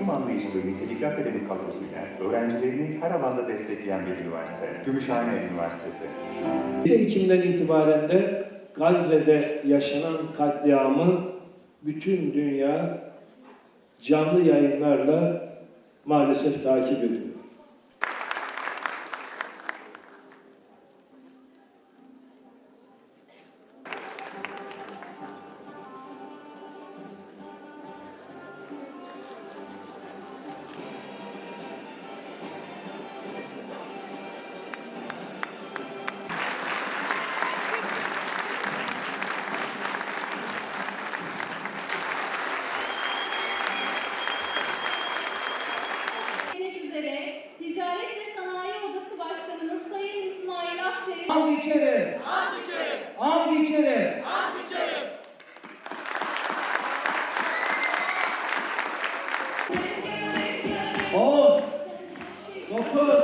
eğitim anlayışı ve nitelikli akademik kadrosuyla öğrencilerini her alanda destekleyen bir üniversite. Gümüşhane Üniversitesi. 1 Ekim'den itibaren de Gazze'de yaşanan katliamı bütün dünya canlı yayınlarla maalesef takip ediyor. Ant içeri. Ant içeri. Ant içeri. Ant içeri. On. Dokuz.